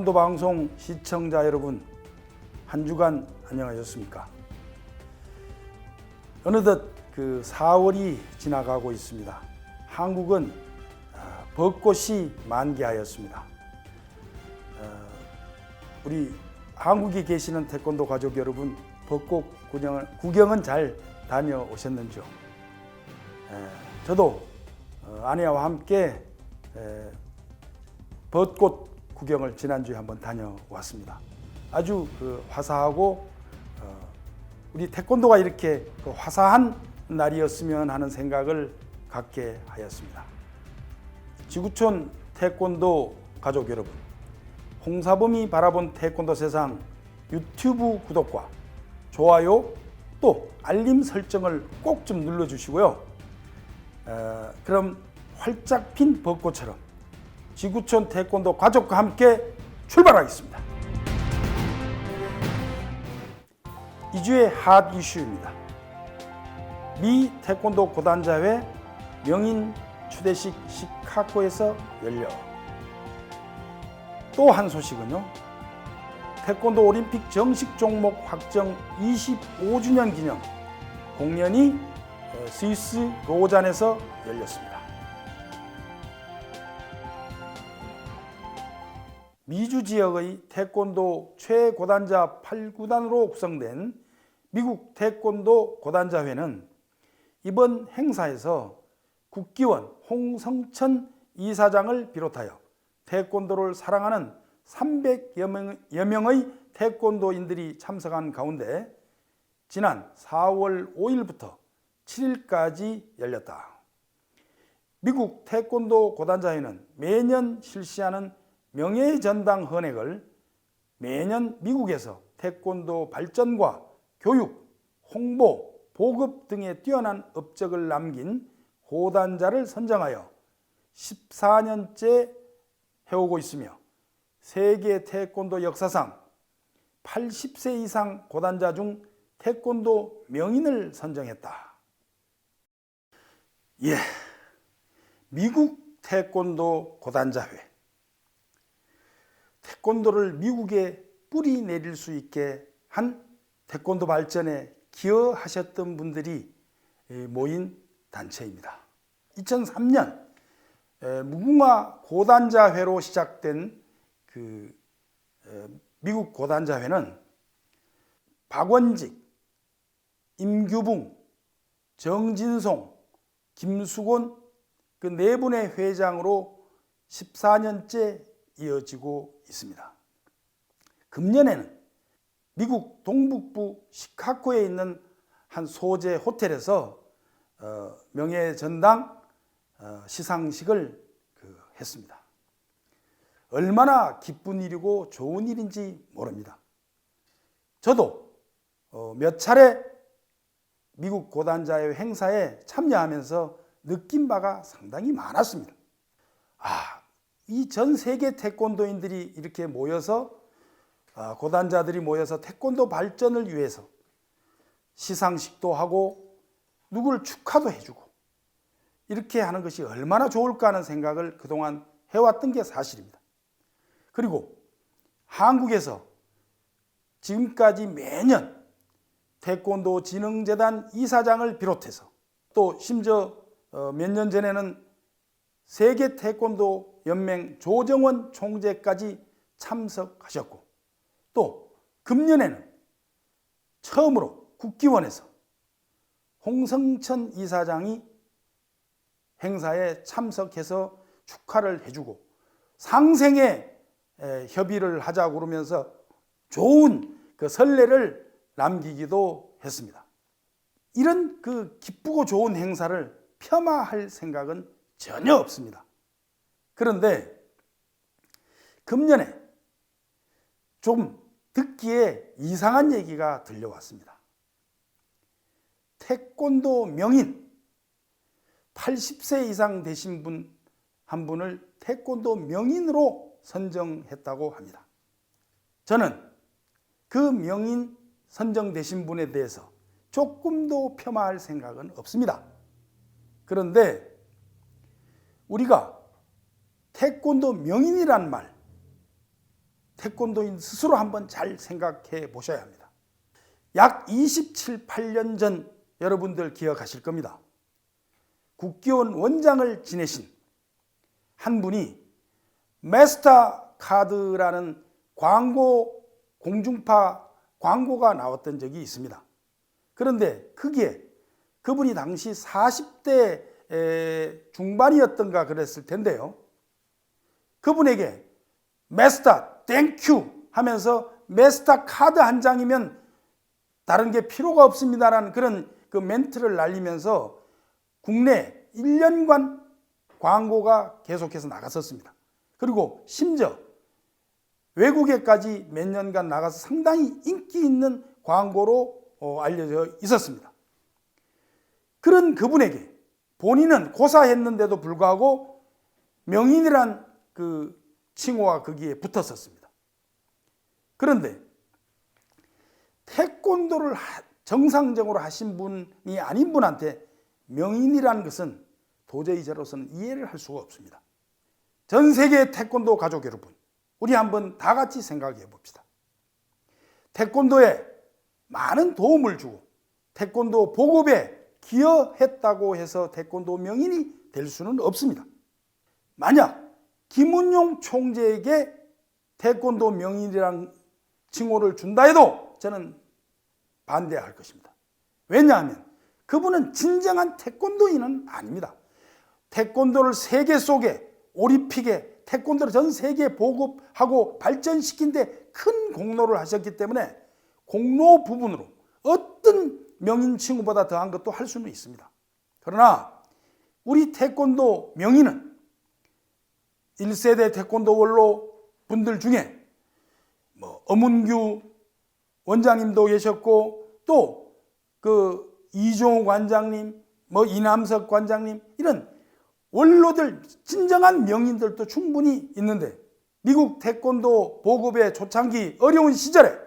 태권도 방송 시청자 여러분 한 주간 안녕하셨습니까? 어느덧 그 4월이 지나가고 있습니다. 한국은 아, 벚꽃이 만개하였습니다. 어, 우리 한국에 계시는 태권도 가족 여러분 벚꽃 구경을, 구경은 잘 다녀오셨는지요? 에, 저도 어, 아내와 함께 에, 벚꽃 구경을 지난주에 한번 다녀왔습니다. 아주 그 화사하고 어, 우리 태권도가 이렇게 그 화사한 날이었으면 하는 생각을 갖게 하였습니다. 지구촌 태권도 가족 여러분, 홍사범이 바라본 태권도 세상 유튜브 구독과 좋아요 또 알림 설정을 꼭 좀 눌러주시고요. 어, 그럼 활짝 핀 벚꽃처럼 지구촌 태권도 가족과 함께 출발하겠습니다. 이주의 핫 이슈입니다. 미 태권도 고단자회 명인 추대식 시카고에서 열려 또 한 소식은요. 태권도 올림픽 정식 종목 확정 25주년 기념 공연이 어, 스위스 로잔에서 열렸습니다. 미주 지역의 태권도 최고단자 8구단으로 구성된 미국 태권도 고단자회는 이번 행사에서 국기원 홍성천 이사장을 비롯하여 태권도를 사랑하는 300여 명 의 태권도인들이 참석한 가운데 지난 4월 5일부터 7일까지 열렸다. 미국 태권도 고단자회는 매년 실시하는 명예전당 헌액을 매년 미국에서 태권도 발전과 교육, 홍보, 보급 등의 뛰어난 업적을 남긴 고단자를 선정하여 14년째 해오고 있으며 세계 태권도 역사상 80세 이상 고단자 중 태권도 명인을 선정했다. 예. 미국 태권도 고단자회. 태권도를 미국에 뿌리 내릴 수 있게 한 태권도 발전에 기여하셨던 분들이 모인 단체입니다. 2003년 무궁화 고단자회로 시작된 그 미국 고단자회는 박원직, 임규붕, 정진송, 김수곤 그 네 분의 회장으로 14년째 이어지고 있습니다. 금년에는 미국 동북부 시카고에 있는 한 소재 호텔에서 어, 명예전당 어, 시상식을 그 했습니다. 얼마나 기쁜 일이고 좋은 일인지 모릅니다. 저도 어, 몇 차례 미국 고단자의 행사에 참여하면서 느낀 바가 상당히 많았습니다. 아, 이 전 세계 태권도인들이 이렇게 모여서 아, 고단자들이 모여서 태권도 발전을 위해서 시상식도 하고 누구를 축하도 해주고 이렇게 하는 것이 얼마나 좋을까 하는 생각을 그동안 해왔던 게 사실입니다. 그리고 한국에서 지금까지 매년 태권도 진흥재단 이사장을 비롯해서 또 심지어 어, 몇년 전에는 세계 태권도 연맹 조정원 총재까지 참석하셨고 또 금년에는 처음으로 국기원에서 홍성천 이사장이 행사에 참석해서 축하를 해주고 상생의 협의를 하자고 그러면서 좋은 그 선례를 남기기도 했습니다. 이런 그 기쁘고 좋은 행사를 폄하할 생각은 전혀 없습니다. 그런데 금년에 좀 듣기에 이상한 얘기가 들려왔습니다. 태권도 명인 80세 이상 되신 분 한 분을 태권도 명인으로 선정했다고 합니다. 저는 그 명인 선정되신 분에 대해서 조금도 폄하할 생각은 없습니다. 그런데 우리가 태권도 명인이란 말, 태권도인 스스로 한번 잘 생각해 보셔야 합니다. 약 27, 8년 전 여러분들 기억하실 겁니다. 국기원 원장을 지내신 한 분이 메스타 카드라는 광고 공중파 광고가 나왔던 적이 있습니다. 그런데 그게 그분이 당시 40대 중반이었던가 그랬을 텐데요. 그분에게 메스타 땡큐 하면서 메스타 카드 한 장이면 다른 게 필요가 없습니다라는 그런 그 멘트를 날리면서 국내 1년간 광고가 계속해서 나갔었습니다. 그리고 심지어 외국에까지 몇 년간 나가서 상당히 인기 있는 광고로 어, 알려져 있었습니다. 그런 그분에게 본인은 고사했는데도 불구하고 명인이란 그 칭호가 거기에 붙었었습니다. 그런데 태권도를 정상적으로 하신 분이 아닌 분한테 명인이라는 것은 도저히 저로서는 이해를 할 수가 없습니다. 전 세계 태권도 가족 여러분, 우리 한번 다 같이 생각해 봅시다. 태권도에 많은 도움을 주고 태권도 보급에 기여했다고 해서 태권도 명인이 될 수는 없습니다. 만약 김은용 총재에게 태권도 명인이란 칭호를 준다 해도 저는 반대할 것입니다. 왜냐하면 그분은 진정한 태권도인은 아닙니다. 태권도를 세계 속에 올림픽에 태권도를 전 세계에 보급하고 발전시킨 데 큰 공로를 하셨기 때문에 공로 부분으로 어떤 명인 칭호보다 더한 것도 할 수는 있습니다. 그러나 우리 태권도 명인은 1세대 태권도 원로 분들 중에 뭐 어문규 원장님도 계셨고 또 그 이종호 관장님, 뭐 이남석 관장님 이런 원로들 진정한 명인들도 충분히 있는데 미국 태권도 보급의 초창기 어려운 시절에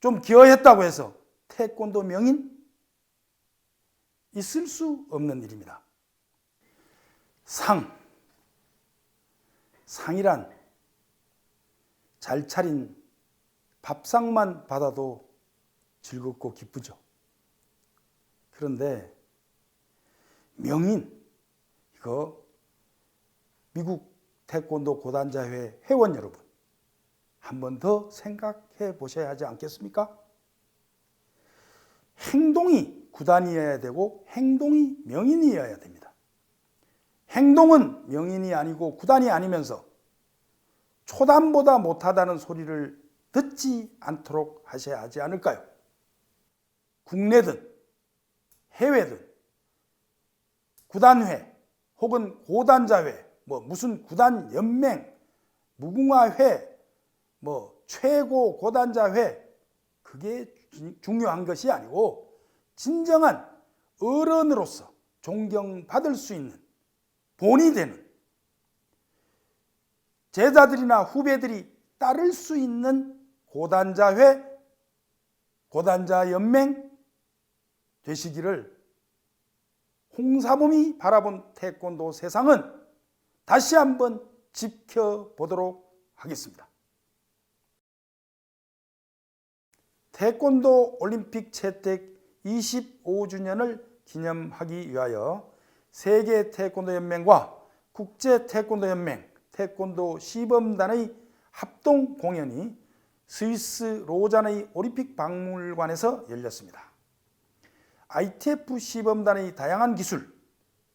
좀 기여했다고 해서 태권도 명인 있을 수 없는 일입니다. 상 상이란 잘 차린 밥상만 받아도 즐겁고 기쁘죠. 그런데 명인 이거 미국 태권도 고단자회 회원 여러분 한 번 더 생각해 보셔야 하지 않겠습니까? 행동이 구단이어야 되고 행동이 명인이어야 됩니다. 행동은 명인이 아니고 구단이 아니면서 초단보다 못하다는 소리를 듣지 않도록 하셔야 하지 않을까요? 국내든 해외든 구단회 혹은 고단자회 뭐 무슨 구단 연맹 무궁화회 뭐 최고 고단자회 그게 중요한 것이 아니고 진정한 어른으로서 존경받을 수 있는 본이 되는 제자들이나 후배들이 따를 수 있는 고단자회, 고단자 연맹 되시기를 홍사범이 바라본 태권도 세상은 다시 한번 지켜보도록 하겠습니다. 태권도 올림픽 채택 25주년을 기념하기 위하여 세계 태권도 연맹과 국제 태권도 연맹 태권도 시범단의 합동 공연이 스위스 로잔의 올림픽 박물관에서 열렸습니다. ITF 시범단의 다양한 기술,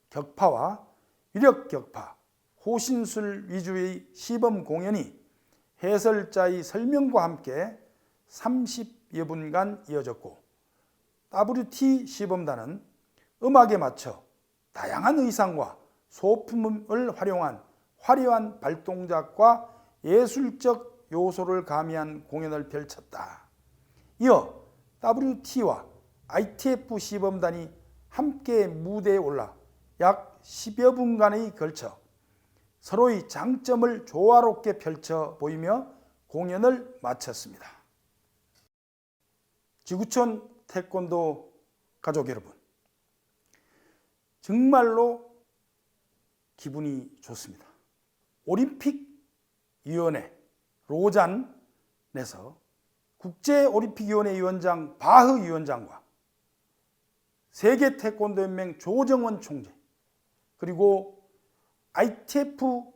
격파와 위력 격파, 호신술 위주의 시범 공연이 해설자의 설명과 함께 30 여 분간 이어졌고 WT 시범단은 음악에 맞춰 다양한 의상과 소품을 활용한 화려한 발동작과 예술적 요소를 가미한 공연을 펼쳤다. 이어 WT와 ITF 시범단이 함께 무대에 올라 약 10여 분간에 걸쳐 서로의 장점을 조화롭게 펼쳐 보이며 공연을 마쳤습니다. 지구촌 태권도 가족 여러분, 정말로 기분이 좋습니다. 올림픽 위원회 로잔에서 국제올림픽위원회 위원장 바흐 위원장과 세계 태권도 연맹 조정원 총재 그리고 ITF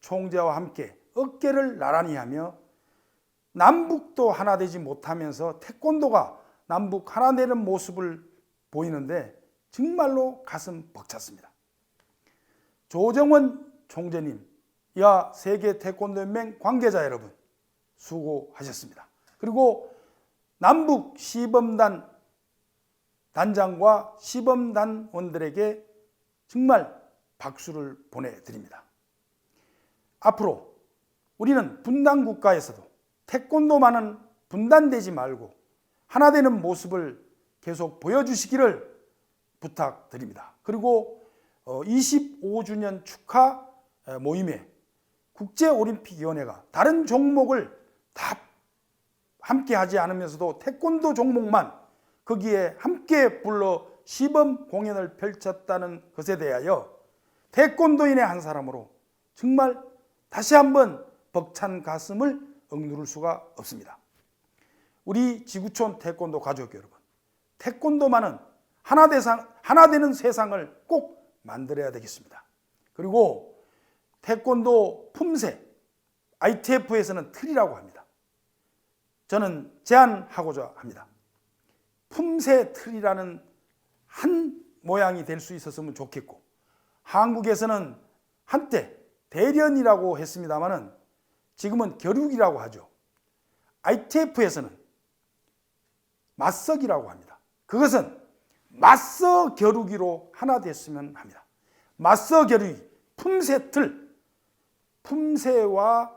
총재와 함께 어깨를 나란히 하며 남북도 하나 되지 못하면서 태권도가 남북 하나 되는 모습을 보이는데 정말로 가슴 벅찼습니다. 조정원 총재님, 야 세계 태권도 연맹 관계자 여러분 수고하셨습니다. 그리고 남북 시범단 단장과 시범단원들에게 정말 박수를 보내드립니다. 앞으로 우리는 분단 국가에서도 태권도만은 분단되지 말고 하나 되는 모습을 계속 보여주시기를 부탁드립니다. 그리고 25주년 축하 모임에 국제올림픽위원회가 다른 종목을 다 함께 하지 않으면서도 태권도 종목만 거기에 함께 불러 시범 공연을 펼쳤다는 것에 대하여 태권도인의 한 사람으로 정말 다시 한번 벅찬 가슴을 억누를 수가 없습니다. 우리 지구촌 태권도 가족 여러분, 태권도만은 하나 대상 하나 되는 세상을 꼭 만들어야 되겠습니다. 그리고 태권도 품새 ITF에서는 틀이라고 합니다. 저는 제안하고자 합니다. 품새 틀이라는 한 모양이 될 수 있었으면 좋겠고 한국에서는 한때 대련이라고 했습니다마는 지금은 겨루기라고 하죠. ITF에서는 맞서기라고 합니다. 그것은 맞서 겨루기로 하나 됐으면 합니다. 맞서 겨루기, 품새 틀, 품새와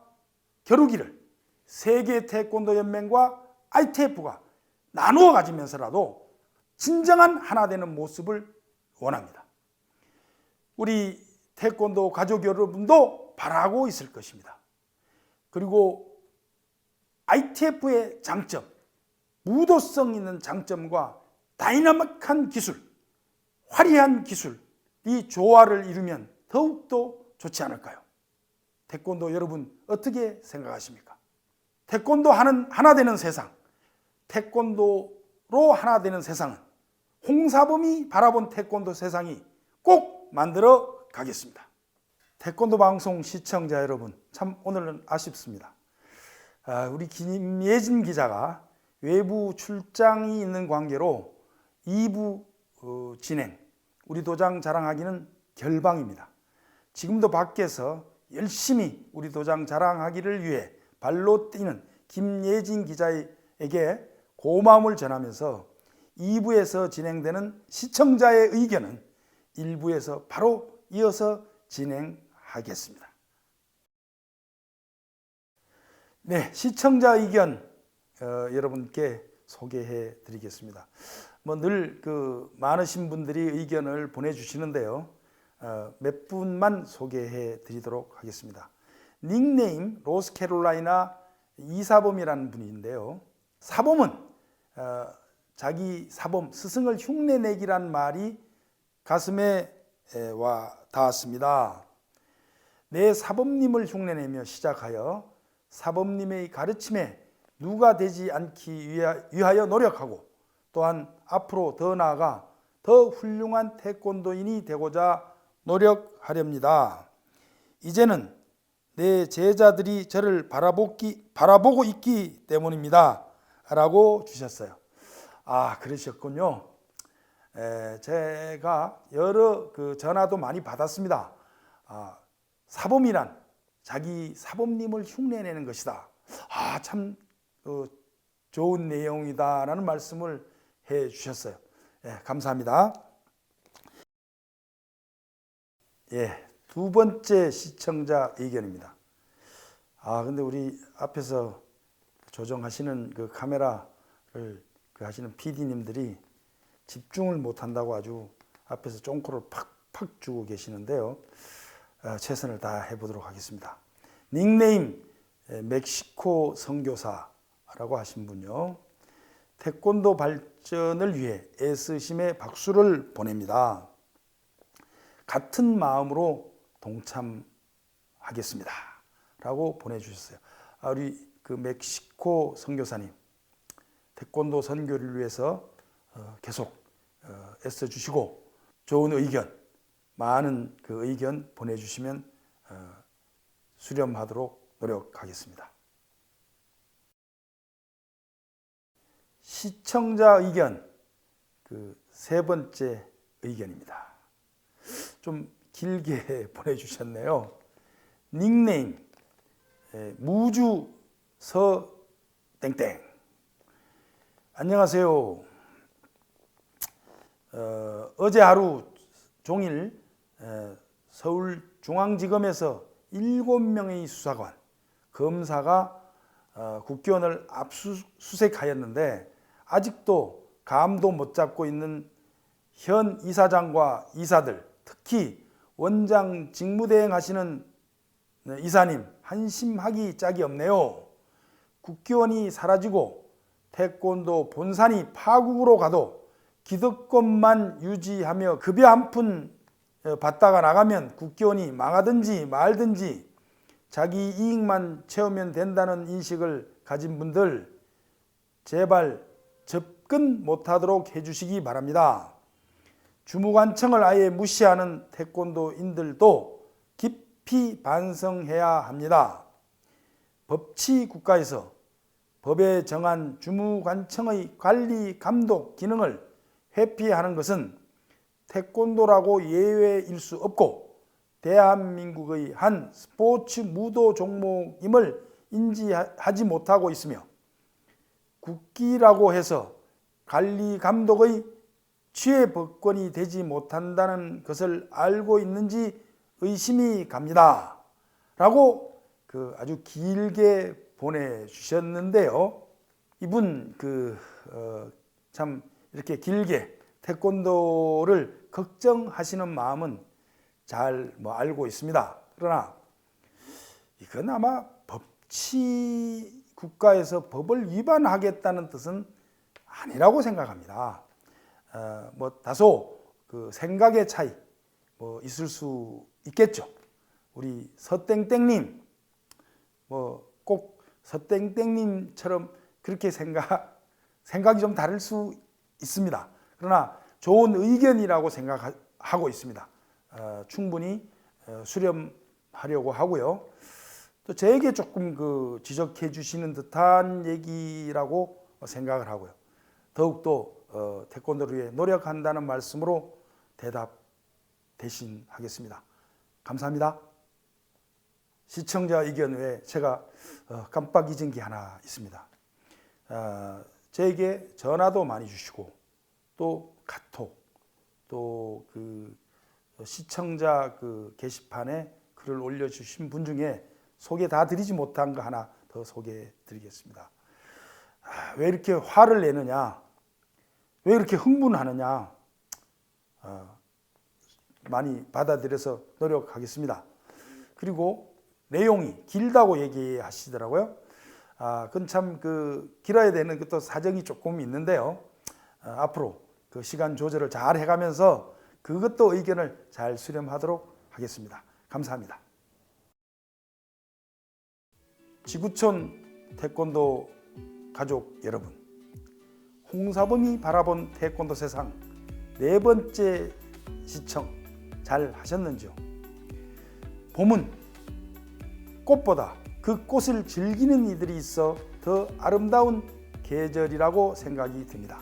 겨루기를 세계 태권도 연맹과 ITF가 나누어 가지면서라도 진정한 하나 되는 모습을 원합니다. 우리 태권도 가족 여러분도 바라고 있을 것입니다. 그리고 ITF의 장점, 무도성 있는 장점과 다이나믹한 기술, 화려한 기술이 조화를 이루면 더욱더 좋지 않을까요? 태권도 여러분 어떻게 생각하십니까? 태권도 하는 하나 되는 세상, 태권도로 하나 되는 세상은 홍사범이 바라본 태권도 세상이 꼭 만들어 가겠습니다. 태권도 방송 시청자 여러분, 참 오늘은 아쉽습니다. 아, 우리 김예진 기자가 외부 출장이 있는 관계로 2부 어, 진행, 우리 도장 자랑하기는 결방입니다. 지금도 밖에서 열심히 우리 도장 자랑하기를 위해 발로 뛰는 김예진 기자에게 고마움을 전하면서 2부에서 진행되는 시청자의 의견은 1부에서 바로 이어서 진행 하겠습니다. 네, 시청자 의견 어, 여러분께 소개해 드리겠습니다. 뭐 늘 그 많으신 분들이 의견을 보내주시는데요. 어, 몇 분만 소개해 드리도록 하겠습니다. 닉네임 로스캐롤라이나 이사범이라는 분인데요. 사범은 어, 자기 사범 스승을 흉내내기란 말이 가슴에 와 닿았습니다. 내 사범님을 흉내내며 시작하여 사범님의 가르침에 누가 되지 않기 위하여 노력하고 또한 앞으로 더 나아가 더 훌륭한 태권도인이 되고자 노력하렵니다. 이제는 내 제자들이 저를 바라보기, 바라보고 있기 때문입니다. 라고 주셨어요. 아, 그러셨군요. 에, 제가 여러 그 전화도 많이 받았습니다. 아, 사범이란 자기 사범님을 흉내내는 것이다. 아, 참 어, 좋은 내용이다라는 말씀을 해 주셨어요. 예, 감사합니다. 예, 두 번째 시청자 의견입니다. 아, 근데 우리 앞에서 조정하시는 그 카메라를 그 하시는 PD님들이 집중을 못 한다고 아주 앞에서 쫑코를 팍팍 주고 계시는데요. 어, 최선을 다해 보도록 하겠습니다. 닉네임 멕시코 선교사라고 하신 분요. 태권도 발전을 위해 애쓰심에 박수를 보냅니다. 같은 마음으로 동참하겠습니다. 라고 보내주셨어요. 아, 우리 그 멕시코 선교사님 태권도 선교를 위해서 어, 계속 어, 애써 주시고 좋은 의견 많은 그 의견 보내주시면 어, 수렴하도록 노력하겠습니다. 시청자 의견 그 세 번째 의견입니다. 좀 길게 보내주셨네요. 닉네임 예, 무주 서 땡땡 안녕하세요. 어, 어제 하루 종일 에, 서울중앙지검에서 일곱 명의 수사관 검사가 어, 국기원을 압수수색하였는데 아직도 감도 못 잡고 있는 현 이사장과 이사들 특히 원장 직무대행 하시는 네, 이사님 한심하기 짝이 없네요. 국기원이 사라지고 태권도 본산이 파국으로 가도 기득권만 유지하며 급여 한푼 어, 받다가 나가면 국기원이 망하든지 말든지 자기 이익만 채우면 된다는 인식을 가진 분들 제발 접근 못하도록 해주시기 바랍니다. 주무관청을 아예 무시하는 태권도인들도 깊이 반성해야 합니다. 법치 국가에서 법에 정한 주무관청의 관리 감독 기능을 회피하는 것은 태권도라고 예외일 수 없고 대한민국의 한 스포츠 무도 종목임을 인지하지 못하고 있으며 국기라고 해서 관리 감독의 취해 법권이 되지 못한다는 것을 알고 있는지 의심이 갑니다. 라고 그 아주 길게 보내주셨는데요. 이분 그참 이렇게 길게 태권도를 걱정하시는 마음은 잘 뭐 알고 있습니다. 그러나 이건 아마 법치 국가에서 법을 위반하겠다는 뜻은 아니라고 생각합니다. 어, 뭐 다소 그 생각의 차이 뭐 있을 수 있겠죠. 우리 서땡땡님 뭐 꼭 서땡땡님처럼 그렇게 생각 생각이 좀 다를 수 있습니다. 그러나 좋은 의견이라고 생각하고 있습니다. 어, 충분히 어, 수렴하려고 하고요. 또 저에게 조금 그 지적해 주시는 듯한 얘기라고 생각을 하고요. 더욱더 어, 태권도를 위해 노력한다는 말씀으로 대답 대신 하겠습니다. 감사합니다. 시청자 의견 외에 제가 어, 깜빡 잊은 게 하나 있습니다. 어, 저에게 전화도 많이 주시고 또 카톡 또 그 시청자 그 게시판에 글을 올려주신 분 중에 소개 다 드리지 못한 거 하나 더 소개해 드리겠습니다. 아, 왜 이렇게 화를 내느냐? 왜 이렇게 흥분하느냐? 어, 많이 받아들여서 노력하겠습니다. 그리고 내용이 길다고 얘기하시더라고요. 아, 그건 참 그 길어야 되는 또 사정이 조금 있는데요. 아, 앞으로 그 시간 조절을 잘 해가면서 그것도 의견을 잘 수렴하도록 하겠습니다. 감사합니다. 지구촌 태권도 가족 여러분, 홍사범이 바라본 태권도 세상 네 번째 시청 잘 하셨는지요? 봄은 꽃보다 그 꽃을 즐기는 이들이 있어 더 아름다운 계절이라고 생각이 듭니다.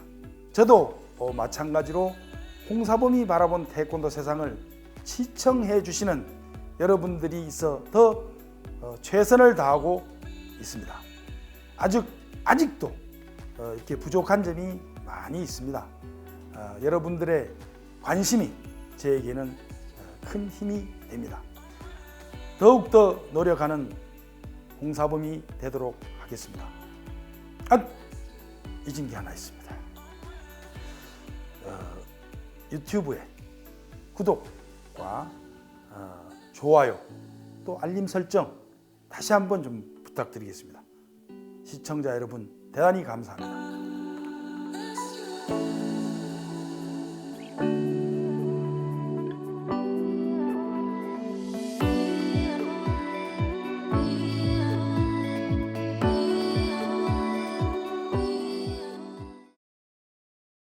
저도 어, 마찬가지로 홍사범이 바라본 태권도 세상을 시청해 주시는 여러분들이 있어 더 어, 최선을 다하고 있습니다. 아직 아직도 어, 이렇게 부족한 점이 많이 있습니다. 어, 여러분들의 관심이 저에게는 어, 큰 힘이 됩니다. 더욱더 노력하는 홍사범이 되도록 하겠습니다. 아, 잊은 게 하나 있습니다. 어, 유튜브에 구독과 어, 좋아요 또 알림 설정 다시 한번 좀 부탁드리겠습니다. 시청자 여러분 대단히 감사합니다.